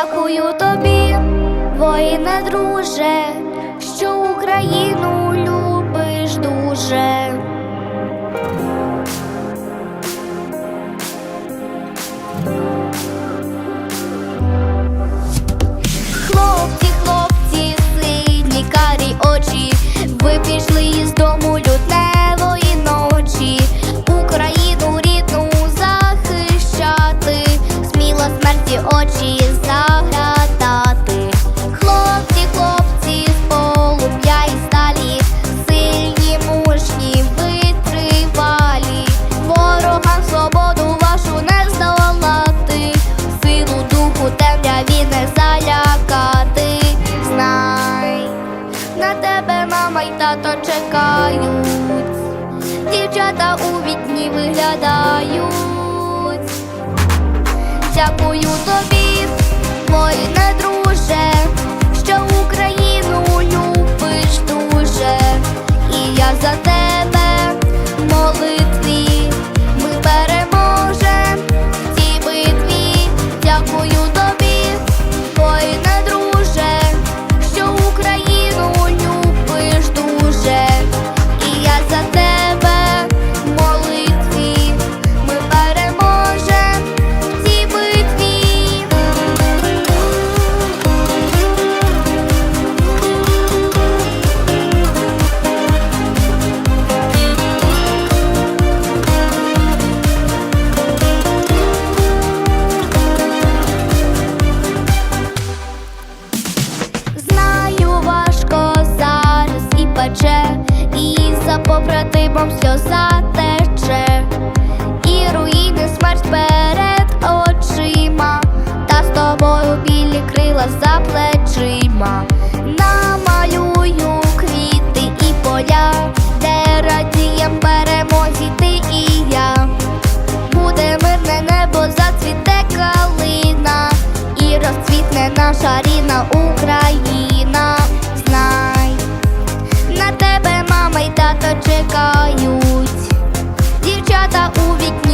Дякую тобі, воїне, друже, що Україну любиш дуже. Хлопці, хлопці, сині очі, ви пішли із дому лютневої ночі. Україну рідну захищати, сміло смерті очі. малята у вікні виглядають. Дякую тобі. пече, і за побратимом сльоза те. й тато чекають, дівчата у вікні.